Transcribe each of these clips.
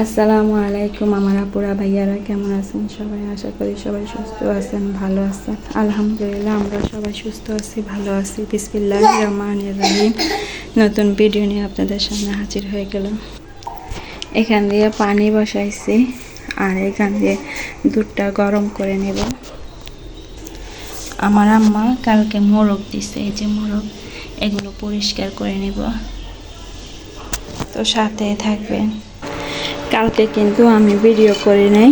আসসালামু আলাইকুম আমার আপুরা, ভাইয়ারা, কেমন আছেন সবাই? আশা করি সবাই সুস্থ আছেন, ভালো আছেন। আলহামদুলিল্লাহ, আমরা সবাই সুস্থ আছি, ভালো আছি। বিসমিল্লাহ রহমান রহিম। নতুন ভিডিও নিয়ে আপনাদের সামনে হাজির হয়ে গেল এখান দিয়ে পানি বসাইছি আর এখান দিয়ে দুধটা গরম করে নেব। আমার আম্মা কালকে মোরগ দিছে, এই যে মোরগ, এগুলো পরিষ্কার করে নেব। তো সাথে থাকবেন। কালকে কিন্তু আমি ভিডিও করি নাই।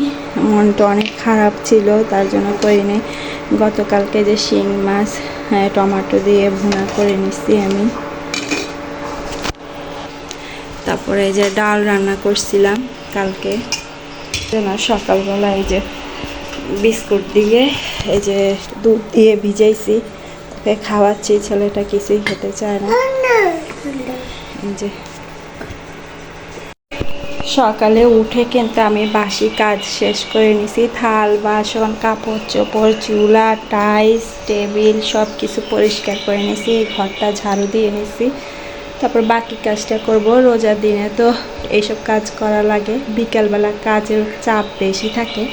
মনটা অনেক খারাপ ছিল তার জন্য করি নাই। গতকালকে যে শিং মাছ হ্যাঁ, টমেটো দিয়ে ভুনা করে নিচ্ছি আমি। তারপরে এই যে ডাল রান্না করছিলাম কালকে। যেন সকালবেলা এই যে বিস্কুট দিয়ে এই যে দুধ দিয়ে ভিজাইছি তাকে খাওয়াচ্ছি ছেলেটা কিছুই খেতে চায় না। এই যে সকালে উঠে কিন্তু আমি বাসি কাজ শেষ করে নিছি। থাল, বাসন, কাপড় চোপড়, চুলা টাইস টেবিল সব কিছু পরিষ্কার করে নিছি, ঘরটা ঝাড়ু দিয়ে নিছি। তারপর বাকি কাজটা করব। রোজার দিনে তো এইসব কাজ করা লাগে। বিকালবেলা কাজের চাপ বেশি থাকে।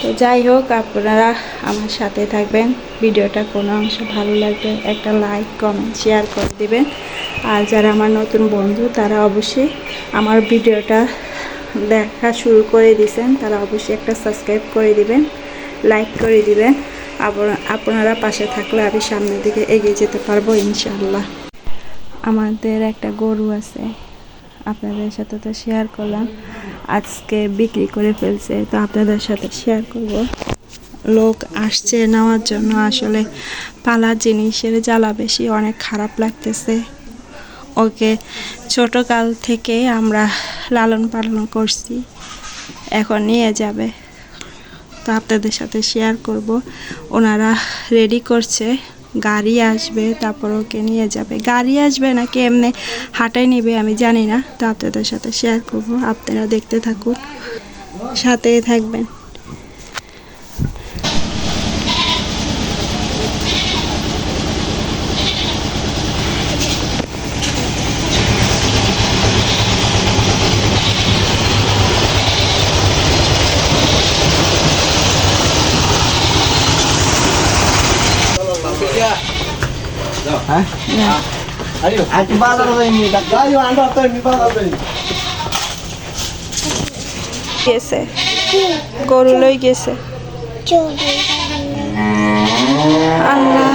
তো যাই হোক, আপনারা আমার সাথে থাকবেন। ভিডিওটা কোনো অংশ ভালো লাগবে একটা লাইক, কমেন্ট, শেয়ার করে দিবেন। আর যারা আমার নতুন বন্ধু, তারা অবশ্যই আমার ভিডিওটা দেখা শুরু করে দিয়েছেন তারা অবশ্যই একটা সাবস্ক্রাইব করে দিবেন লাইক করে দিবেন। আবার আপনারা পাশে থাকলে আমি সামনের দিকে এগিয়ে যেতে পারব ইনশাল্লাহ আমাদের একটা গরু আছে, আপনাদের সাথে তো শেয়ার করলাম। আজকে বিক্রি করে ফেলছে, তো আপনাদের সাথে শেয়ার করব। লোক আসছে নেওয়ার জন্য, আসলে পালা জিনিসের জ্বালা বেশি, অনেক খারাপ লাগতেছে। ওকে ছোটকাল থেকে আমরা লালন পালন করছি। এখন নিয়ে যাবে। তো আপনাদের সাথে শেয়ার করব। ওনারা রেডি করছে। গাড়ি আসবে, তারপর ওকে নিয়ে যাবে। গাড়ি আসবে নাকি এমনি হাঁটাই নেবে আমি জানি না। তো আপনাদের সাথে শেয়ার করব। আপনারা দেখতে থাকুন। সাথেই থাকবেন। হ্যাঁ? আজ বাজার হয়নি গাড়ি আন্ডা তো বাজার হয়নি। গেছে। গরু লই গেছে। আল্লাহ।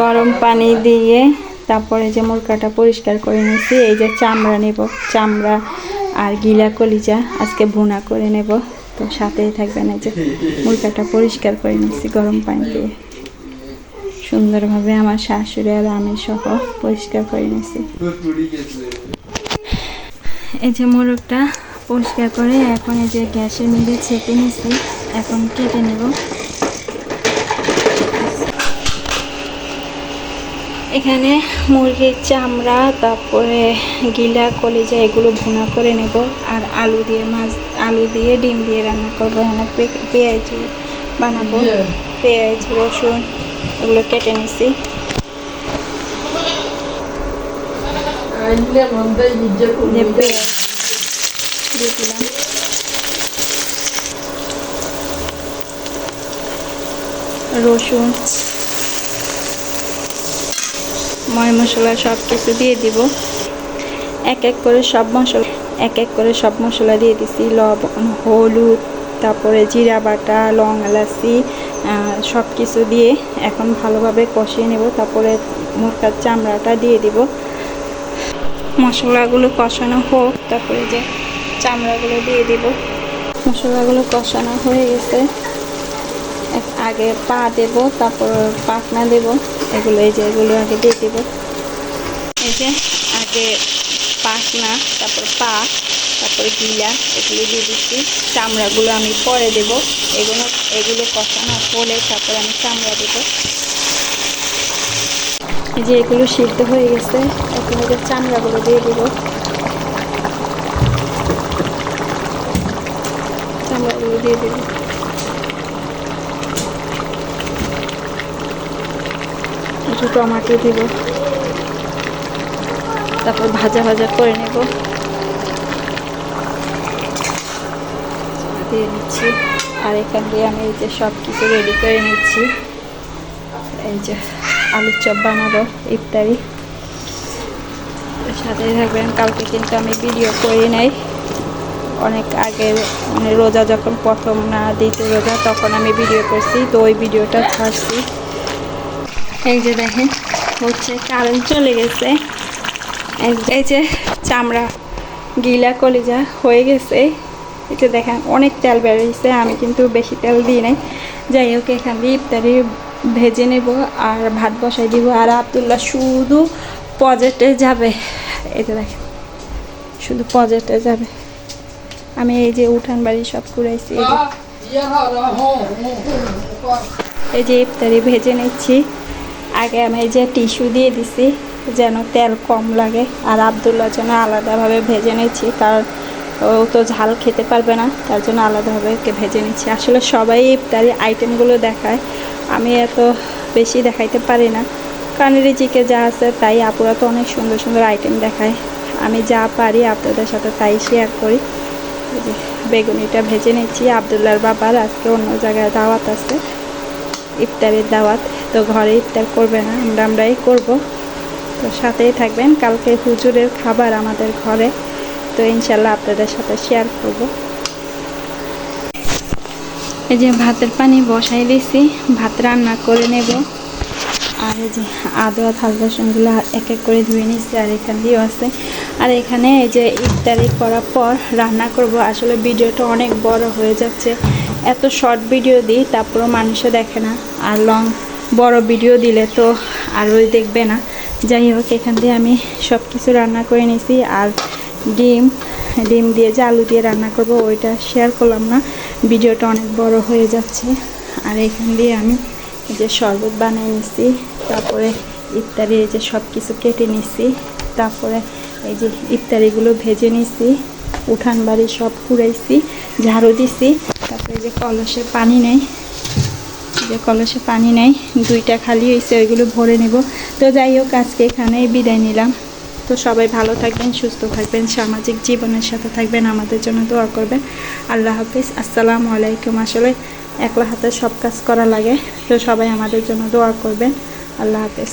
গরম পানি দিয়ে তারপরে যে মুরগাটা পরিষ্কার করে নিয়েছি এই যে চামড়া নেব। চামড়া আর গিলা কলিজা আজকে ভুনা করে নেব। তো সাথেই থাকবেন এই যে মুরগাটা পরিষ্কার করে নিয়েছি গরম পানি দিয়ে। সুন্দরভাবে আমার শাশুড়ি আর আমি সহ পরিষ্কার করে নিয়েছি। এই যে মোরগটা পরিষ্কার করে এখন এই যে গ্যাসের মধ্যে ছেঁকে নিয়েছি এখন কেটে নেব। এখানে মুরগির চামড়া তারপরে গিলা কলিজা এগুলো ভুনা করে নেব। আর আলু দিয়ে মাছ আলু দিয়ে ডিম দিয়ে রান্না করব। এখানে পেঁয়াজ বানাবো। পেঁয়াজ রসুন এগুলো কেটে নিছি। যে পেঁয়াজ দিয়ে দিলাম রসুন ময় মশলা সব কিছু দিয়ে দিব। এক এক করে সব মশলা এক এক করে সব মশলা দিয়ে দিছি লবণ হলুদ তারপরে জিরা বাটা, লং এলাচি সব কিছু দিয়ে এখন ভালোভাবে কষিয়ে নেব। তারপরে মুরগার চামড়াটা দিয়ে দিব। মশলাগুলো কষানো হোক, তারপরে যে চামড়াগুলো দিয়ে দিব। মশলাগুলো কষানো হয়ে গেছে। আগে পা দেব, তারপর পাখনা দেব। এগুলো, এই যে এগুলো আগে দিয়ে দেব। এই যে আগে পাখনা তারপর পা। তারপর গিলা, এগুলো দিয়ে দিচ্ছি। চামড়াগুলো আমি পরে দেব। এগুলো এগুলো কষানো হলে তারপর আমি চামড়া দেব। যে এগুলো সিদ্ধ হয়ে গেছে, এখন যে চামড়াগুলো দিয়ে দিব। চামড়াগুলো দিয়ে দিব। একটু টমাটো দিব। তারপর ভাজা ভাজা করে নেব। দিয়ে নিচ্ছি। আর এখান দিয়ে আমি এই যে সব কিছু রেডি করে নিচ্ছি। এই যে আলুর চপ বানাবো ইত্যাদি সাথে থাকবেন, কালকে কিন্তু আমি ভিডিও করি নাই। অনেক আগে মানে রোজা যখন প্রথম না দ্বিতীয় রোজা, তখন আমি ভিডিও করছি, তো ওই ভিডিওটা ছাড়ছি। এই যে দেখেন, হচ্ছে কারেন্ট চলে গেছে। এই- এই যে চামড়া গিলা কলিজা হয়ে গেছে। এটা দেখেন, অনেক তেল বেরিয়েছে আমি কিন্তু বেশি তেল দিই নাই। যাই হোক, এখান দিয়ে ইফতারি ভেজে নেব আর ভাত বসাই দিব। আর আবদুল্লাহ শুধু পজেটে যাবে। এটা দেখেন, শুধু পজেটে যাবে। আমি এই যে উঠান বাড়ি সব কুড়াইছি এই যে ইফতারি ভেজে নিচ্ছি। আগে আমি এই যে টিস্যু দিয়ে দিছি, যেন তেল কম লাগে। আর আবদুল্লাহ যেন আলাদাভাবে ভেজে নিচ্ছি, কারণ ও তো ঝাল খেতে পারবে না, তার জন্য আলাদাভাবে ওকে ভেজে নিচ্ছি। আসলে সবাই ইফতারি আইটেমগুলো দেখায়, আমি এত বেশি দেখাইতে পারি না। কারণ রিজিকে যা আছে তাই আপুরা তো অনেক সুন্দর সুন্দর আইটেম দেখায়। আমি যা পারি আপনাদের সাথে তাই শেয়ার করি। বেগুনিটা ভেজে নিচ্ছি, আবদুল্লার বাবার, আজকে অন্য জায়গায় দাওয়াত আছে, ইফতারের দাওয়াত। তো ঘরে ইফতার করবে না, আমরা আমরাই করব। তো সাথেই থাকবেন, কালকে হুজুরের খাবার আমাদের ঘরে। তো ইনশাল্লাহ আপনাদের সাথে শেয়ার করব। এই যে ভাতের পানি বসাই দিয়েছি ভাত রান্না করে নেব। আর এই যে আদা থাল বাসনগুলো এক এক করে ধুয়ে নিচ্ছি আর এখান দিয়েও আছে। আর এখানে এই যে ইফতারি করার পর রান্না করব। আসলে ভিডিওটা অনেক বড় হয়ে যাচ্ছে। এত শর্ট ভিডিও দিই, তারপরেও মানুষে দেখে না। আর লং বড় ভিডিও দিলে তো আরোই দেখবে না। যাই হোক, এখান দিয়ে আমি সব কিছু রান্না করে নিয়েছি আর ডিম ডিম দিয়ে যে আলু দিয়ে রান্না করব, ওইটা শেয়ার করলাম না। ভিডিওটা অনেক বড় হয়ে যাচ্ছে। আর এখান দিয়ে আমি যে শরবত বানিয়ে নিছি, তারপরে ইফতারি এই যে সব কিছু কেটে নিছি, তারপরে এই যে ইফতারিগুলো ভেজে নিছি, উঠান বাড়ি সব কুড়াইছি ঝাড়ু দিছি, তারপরে যে কলসে পানি নেই যে কলসে পানি নেই, দুইটা খালি হয়েছে ওইগুলো ভরে নেব। তো যাই হোক, আজকে এখানেই বিদায় নিলাম। তো সবাই ভালো থাকবেন, সুস্থ থাকবেন, সামাজিক জীবনের সাথে থাকবেন, আমাদের জন্য দোয়া করবেন। আল্লাহ হাফিজ, আসসালামু আলাইকুম। আসলে একলা হাতে সব কাজ করা লাগে, তো সবাই আমাদের জন্য দোয়া করবেন। আল্লাহ হাফেজ।